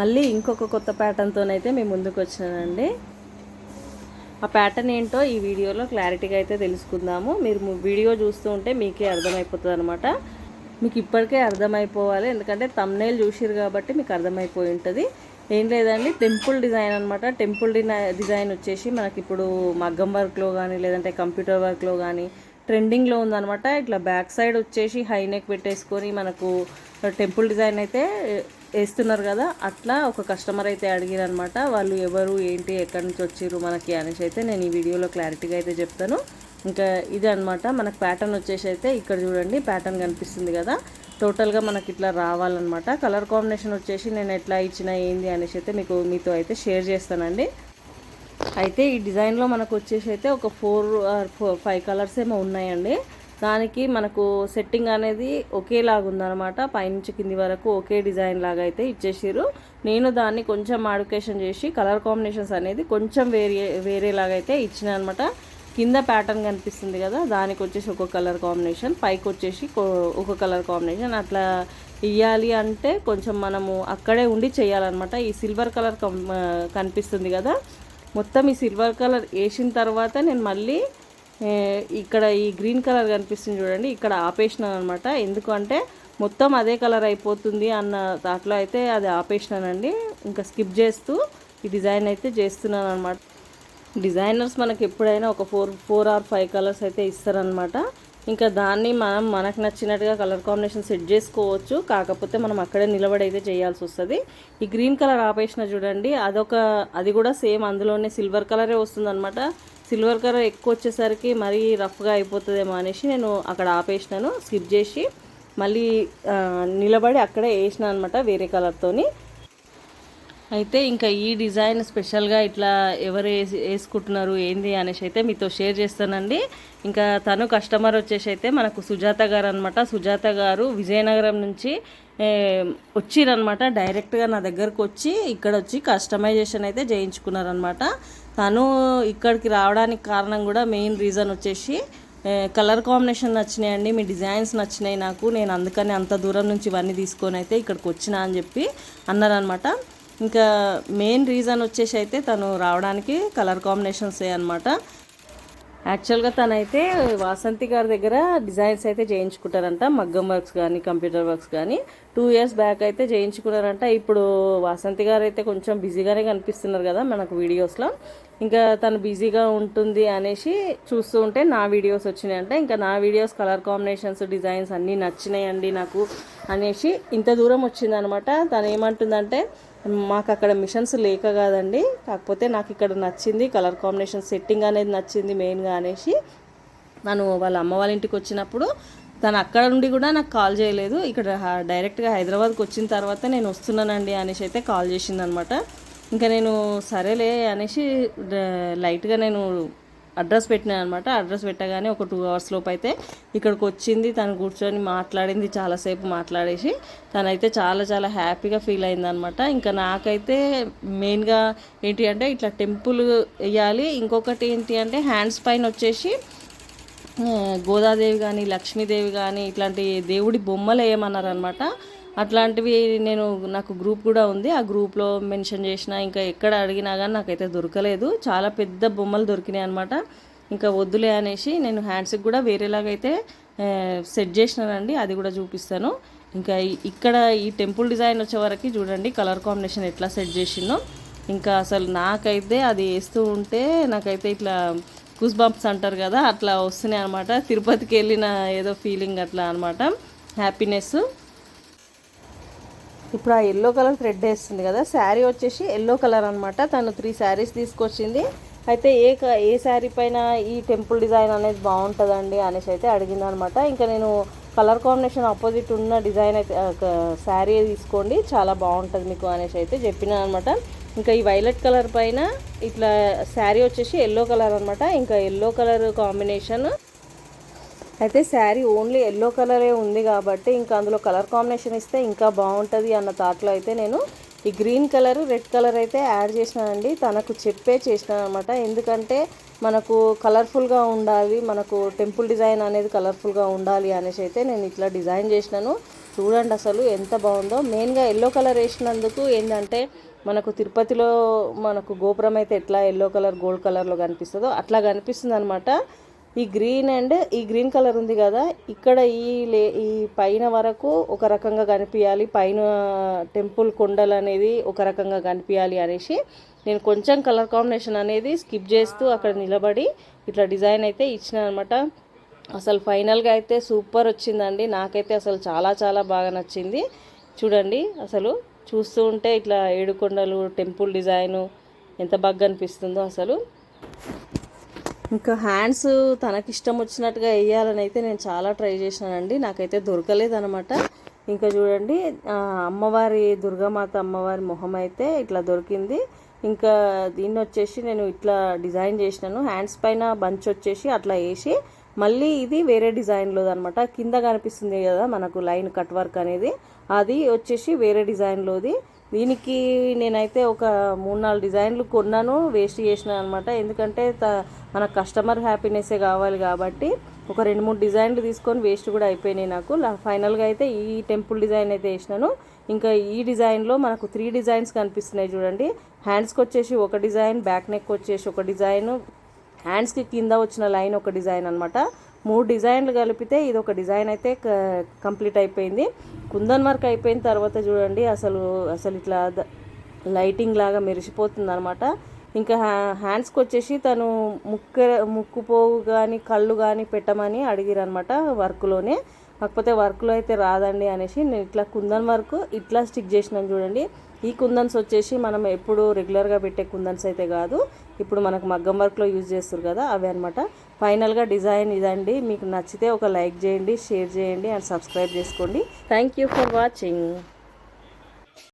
మళ్ళీ ఇంకొక కొత్త ప్యాటర్న్తోనైతే మేము ముందుకు వచ్చినానండి. ఆ ప్యాటర్న్ ఏంటో ఈ వీడియోలో క్లారిటీగా అయితే తెలుసుకుందాము. మీరు వీడియో చూస్తూ ఉంటే మీకే అర్థమైపోతుంది అనమాట మీకు ఇప్పటికే అర్థమైపోవాలి. ఎందుకంటే తమ్నేల్ చూసిరు కాబట్టి మీకు అర్థమైపోయి ఉంటుంది. ఏం లేదండి టెంపుల్ డిజైన్ అనమాట టెంపుల్ డిజైన్ వచ్చేసి మనకి ఇప్పుడు మగ్గం వర్క్లో కానీ లేదంటే కంప్యూటర్ వర్క్లో కానీ ట్రెండింగ్లో ఉందనమాట ఇట్లా బ్యాక్ సైడ్ వచ్చేసి హై నెక్ పెట్టేసుకొని మనకు టెంపుల్ డిజైన్ అయితే వేస్తున్నారు కదా అట్లా ఒక కస్టమర్ అయితే అడిగారు అనమాట వాళ్ళు ఎవరు ఏంటి ఎక్కడి నుంచి వచ్చిర్రు? మనకి అనేసి అయితే నేను ఈ వీడియోలో క్లారిటీగా అయితే చెప్తాను. ఇంకా ఇది అనమాట మనకు ప్యాటర్న్ వచ్చేసి అయితే ఇక్కడ చూడండి ప్యాటర్న్ కనిపిస్తుంది కదా. టోటల్గా మనకి ఇట్లా రావాలన్నమాట. కలర్ కాంబినేషన్ వచ్చేసి నేను ఎట్లా ఇచ్చిన ఏంది అనేసి అయితే మీకు మీతో అయితే షేర్ చేస్తానండి. అయితే ఈ డిజైన్లో మనకు వచ్చేసి అయితే ఒక four or four five colours ఏమో ఉన్నాయండి. దానికి మనకు సెట్టింగ్ అనేది ఒకేలాగా ఉందన్నమాట పైనుంచి కింది వరకు ఒకే డిజైన్ లాగా అయితే ఇచ్చేసారు నేను దాన్ని కొంచెం మాడిఫికేషన్ చేసి కలర్ కాంబినేషన్స్ అనేది కొంచెం వేరే వేరేలాగా అయితే ఇచ్చిన అనమాట కింద ప్యాటర్న్ కనిపిస్తుంది కదా దానికి వచ్చేసి ఒక కలర్ కాంబినేషన్ పైకి వచ్చేసి ఒక కలర్ కాంబినేషన్. అట్లా ఇవ్వాలి అంటే కొంచెం మనము అక్కడే ఉండి చేయాలన్నమాట. ఈ సిల్వర్ కలర్ కనిపిస్తుంది కదా మొత్తం ఈ సిల్వర్ కలర్ వేసిన తర్వాత నేను మళ్ళీ ఇక్కడ ఈ గ్రీన్ కలర్ కనిపిస్తుంది చూడండి. ఇక్కడ ఆపేసినాను అనమాట ఎందుకంటే మొత్తం అదే కలర్ అయిపోతుంది అన్న దాంట్లో అయితే అది ఆపేసినానండి. ఇంకా స్కిప్ చేస్తూ ఈ డిజైన్ అయితే చేస్తున్నాను అనమాట డిజైనర్స్ మనకి ఎప్పుడైనా ఒక four four or five colours అయితే ఇస్తారనమాట. ఇంకా దాన్ని మనం మనకు నచ్చినట్టుగా కలర్ కాంబినేషన్ సెట్ చేసుకోవచ్చు. కాకపోతే మనం అక్కడే నిలబడి అయితే చేయాల్సి వస్తుంది. ఈ గ్రీన్ కలర్ ఆపేసిన చూడండి అదొక అది కూడా సేమ్ అందులోనే సిల్వర్ కలరే వస్తుంది సిల్వర్ కలర్ ఎక్కువ వచ్చేసరికి మరీ రఫ్గా అయిపోతుందేమో అనేసి నేను అక్కడ ఆపేసినాను స్కిప్ చేసి మళ్ళీ నిలబడి అక్కడే వేసిన అనమాట వేరే కలర్తోని అయితే ఇంకా ఈ డిజైన్ స్పెషల్గా ఇట్లా ఎవరు వేసి వేసుకుంటున్నారు ఏంది అనేసి అయితే మీతో షేర్ చేస్తానండి. ఇంకా తను కస్టమర్ వచ్చేసి అయితే మనకు సుజాత గారు అనమాట సుజాత గారు విజయనగరం నుంచి వచ్చిరనమాట డైరెక్ట్గా నా దగ్గరకు వచ్చి ఇక్కడ వచ్చి కస్టమైజేషన్ అయితే చేయించుకున్నారనమాట తను ఇక్కడికి రావడానికి కారణం కూడా మెయిన్ రీజన్ వచ్చేసి కలర్ కాంబినేషన్ నచ్చినాయండి మీ డిజైన్స్ నచ్చినాయి నాకు నేను అందుకని అంత దూరం నుంచి ఇవన్నీ తీసుకొని అయితే ఇక్కడికి వచ్చిన అని చెప్పి అన్నారనమాట. ఇంకా మెయిన్ రీజన్ వచ్చేసి అయితే తను రావడానికి కలర్ కాంబినేషన్సే అనమాట యాక్చువల్గా తనైతే వాసంతి గారి దగ్గర డిజైన్స్ అయితే చేయించుకుంటారంట. మగ్గం వర్క్స్ కానీ కంప్యూటర్ వర్క్స్ కానీ టూ ఇయర్స్ బ్యాక్ అయితే చేయించుకున్నారంట. ఇప్పుడు వాసంతి గారు అయితే కొంచెం బిజీగానే కనిపిస్తున్నారు కదా మనకు వీడియోస్లో. ఇంకా తను బిజీగా ఉంటుంది అనేసి చూస్తూ ఉంటే నా వీడియోస్ వచ్చినాయంట. ఇంకా నా వీడియోస్ కలర్ కాంబినేషన్స్ డిజైన్స్ అన్నీ నచ్చినాయండి నాకు అనేసి ఇంత దూరం వచ్చిందనమాట. తను ఏమంటుందంటే మాకు అక్కడ మిషన్స్ లేక కాదండి. కాకపోతే నాకు ఇక్కడ నచ్చింది కలర్ కాంబినేషన్ సెట్టింగ్ అనేది నచ్చింది మెయిన్గా అనేసి నన్ను వాళ్ళ అమ్మ వాళ్ళ ఇంటికి వచ్చినప్పుడు తను అక్కడ నుండి కూడా నాకు కాల్ చేయలేదు. ఇక్కడ డైరెక్ట్గా హైదరాబాద్కి వచ్చిన తర్వాత నేను వస్తున్నానండి అనేసి అయితే కాల్ చేసిందనమాట. ఇంకా నేను సరేలే అనేసి లైట్గా నేను అడ్రస్ పెట్టినాను అనమాట అడ్రస్ పెట్టగానే ఒక టూ అవర్స్ లోపు అయితే ఇక్కడికి వచ్చింది తను కూర్చొని మాట్లాడింది చాలాసేపు మాట్లాడేసి. తనైతే చాలా చాలా హ్యాపీగా ఫీల్ అయిందనమాట. ఇంకా నాకైతే మెయిన్గా ఏంటి అంటే ఇట్లా టెంపుల్ వేయాలి ఇంకొకటి ఏంటి అంటే హ్యాండ్స్ పైన వచ్చేసి గోదాదేవి కానీ లక్ష్మీదేవి కానీ ఇట్లాంటి దేవుడి బొమ్మలు వేయమన్నారనమాట. అట్లాంటివి నేను నాకు గ్రూప్ కూడా ఉంది. ఆ గ్రూప్లో మెన్షన్ చేసిన ఇంకా ఎక్కడ అడిగినా కానీ నాకైతే దొరకలేదు. చాలా పెద్ద బొమ్మలు దొరికినాయి అనమాట ఇంకా వద్దులే అనేసి నేను హ్యాండ్స్కి కూడా వేరేలాగైతే సెట్ చేసినానండి. అది కూడా చూపిస్తాను. ఇంకా ఇక్కడ ఈ టెంపుల్ డిజైన్ వచ్చే వరకు చూడండి కలర్ కాంబినేషన్ ఎట్లా సెట్ చేసిందో ఇంకా అసలు నాకైతే అది వేస్తూ ఉంటే నాకైతే ఇట్లా కూస్ బంప్స్ అంటారు కదా అట్లా వస్తున్నాయి అనమాట తిరుపతికి వెళ్ళిన ఏదో ఫీలింగ్ అట్లా అనమాట హ్యాపీనెస్ ఇప్పుడు ఆ ఎల్లో కలర్ థ్రెడ్ వేస్తుంది కదా శారీ వచ్చేసి ఎల్లో కలర్ అనమాట తను త్రీ శారీస్ తీసుకొచ్చింది. అయితే ఏ క ఏ శారీ పైన ఈ టెంపుల్ డిజైన్ అనేది బాగుంటుందండి అనేసి అయితే అడిగింది అనమాట ఇంకా నేను కలర్ కాంబినేషన్ ఆపోజిట్ ఉన్న డిజైన్ అయితే శారీ తీసుకోండి చాలా బాగుంటుంది మీకు అనేసి అయితే చెప్పినాను అనమాట ఇంకా ఈ వైలెట్ కలర్ పైన ఇట్లా శారీ వచ్చేసి ఎల్లో కలర్ అనమాట ఇంకా ఎల్లో కలర్ కాంబినేషన్ అయితే శారీ ఓన్లీ ఎల్లో కలరే ఉంది కాబట్టి ఇంకా అందులో కలర్ కాంబినేషన్ ఇస్తే ఇంకా బాగుంటుంది అన్న థాట్లో అయితే నేను ఈ గ్రీన్ కలర్ రెడ్ కలర్ అయితే యాడ్ చేసినానండి. తనకు చెప్పే చేసినాను అనమాట ఎందుకంటే మనకు కలర్ఫుల్గా ఉండాలి మనకు టెంపుల్ డిజైన్ అనేది కలర్ఫుల్గా ఉండాలి అనేసి అయితే నేను ఇట్లా డిజైన్ చేసినాను. చూడండి అసలు ఎంత బాగుందో. మెయిన్గా ఎల్లో కలర్ వేసినందుకు ఏంటంటే మనకు తిరుపతిలో మనకు గోపురం అయితే ఎట్లా ఎల్లో కలర్ గోల్డ్ కలర్లో కనిపిస్తుందో అట్లా కనిపిస్తుంది అనమాట ఈ గ్రీన్ అండ్ ఈ గ్రీన్ కలర్ ఉంది కదా ఇక్కడ ఈ లే ఈ పైన వరకు ఒక రకంగా కనిపించాలి పైన టెంపుల్ కొండలు అనేది ఒక రకంగా కనిపించాలి అనేసి నేను కొంచెం కలర్ కాంబినేషన్ అనేది స్కిప్ చేస్తూ అక్కడ నిలబడి ఇట్లా డిజైన్ అయితే ఇచ్చిన అనమాట అసలు ఫైనల్గా అయితే సూపర్ వచ్చిందండి. నాకైతే అసలు చాలా చాలా బాగా నచ్చింది. చూడండి అసలు చూస్తూ ఉంటే ఇట్లా ఏడుకొండలు టెంపుల్ డిజైను ఎంత బాగా అనిపిస్తుందో అసలు. ఇంకా హ్యాండ్స్ తనకిష్టం వచ్చినట్టుగా వేయాలని అయితే నేను చాలా ట్రై చేసానండి నాకైతే దొరకలేదనమాట ఇంకా చూడండి అమ్మవారి దుర్గామాత అమ్మవారి మొహం అయితే ఇట్లా దొరికింది. ఇంకా దీన్ని వచ్చేసి నేను ఇట్లా డిజైన్ చేసినాను. హ్యాండ్స్ పైన బంచ్ వచ్చేసి అట్లా వేసి మళ్ళీ ఇది వేరే డిజైన్లో అనమాట కింద కనిపిస్తుంది కదా మనకు లైన్ కట్ వర్క్ అనేది. అది వచ్చేసి వేరే డిజైన్లోది. దీనికి నేనైతే ఒక మూడు నాలుగు డిజైన్లు కొన్నాను వేస్ట్ చేసిన అనమాట ఎందుకంటే త- మన కస్టమర్ హ్యాపీనెస్సే కావాలి కాబట్టి ఒక రెండు మూడు డిజైన్లు తీసుకొని వేస్ట్ కూడా అయిపోయినాయి నాకు. ఫైనల్గా అయితే ఈ టెంపుల్ డిజైన్ అయితే వేసినాను. ఇంకా ఈ డిజైన్లో మనకు త్రీ డిజైన్స్ కనిపిస్తున్నాయి చూడండి. హ్యాండ్స్కి వచ్చేసి ఒక డిజైన్ బ్యాక్ నెక్ వచ్చేసి ఒక డిజైన్. హ్యాండ్స్కి కింద వచ్చిన లైన్ ఒక డిజైన్ అనమాట మూడు డిజైన్లు కలిపితే ఇది ఒక డిజైన్ అయితే కంప్లీట్ అయిపోయింది. కుందన్ వర్క్ అయిపోయిన తర్వాత చూడండి అసలు అసలు ఇట్లా లైటింగ్ లాగా మెరిసిపోతుంది అనమాట ఇంకా హ్యా- హ్యాండ్స్కి వచ్చేసి తను ముక్కు ముక్కుపోగు కానీ కళ్ళు కానీ పెట్టమని అడిగిరనమాట వర్క్లోనే. కాకపోతే వర్క్లో అయితే రాదండి అనేసి నేను ఇట్లా కుందన్ వర్క్ ఇట్లా స్టిక్ చేసినాను చూడండి. ఈ కుందన్స్ వచ్చేసి మనం ఎప్పుడు రెగ్యులర్గా పెట్టే కుందన్స్ అయితే కాదు. ఇప్పుడు మనకు మగ్గం వర్క్లో యూజ్ చేస్తారు కదా అవి అనమాట ఫైనల్గా డిజైన్ ఇదండి. మీకు నచ్చితే ఒక లైక్ చేయండి షేర్ చేయండి అండ్ సబ్స్క్రైబ్ చేసుకోండి. Thank you for watching.